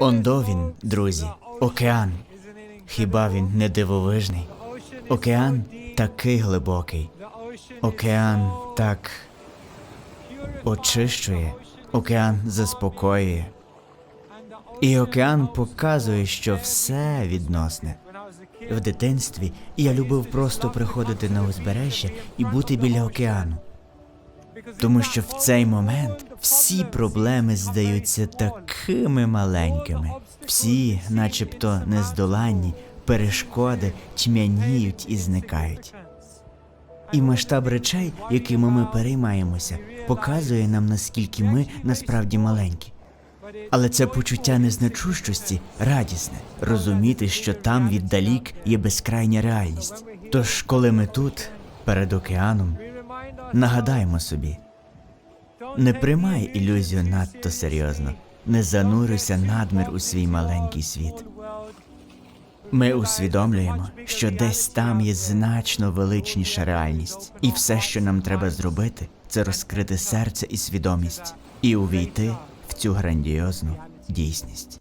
Ондо він, друзі, океан. Хіба він не дивовижний? Океан такий глибокий. Океан так очищує, океан заспокоює. І океан показує, що все відносне. В дитинстві я любив просто приходити на узбережжя і бути біля океану. Тому що в цей момент всі проблеми здаються такими маленькими, всі, начебто, нездоланні, перешкоди тьмяніють і зникають. І масштаб речей, якими ми переймаємося, показує нам, наскільки ми насправді маленькі. Але це почуття незначущості радісне розуміти, що там віддалік є безкрайня реальність. Тож, коли ми тут, перед океаном, нагадаємо собі, не приймай ілюзію надто серйозно, не занурюйся надмір у свій маленький світ. Ми усвідомлюємо, що десь там є значно величніша реальність, і все, що нам треба зробити, це розкрити серце і свідомість і увійти в цю грандіозну дійсність.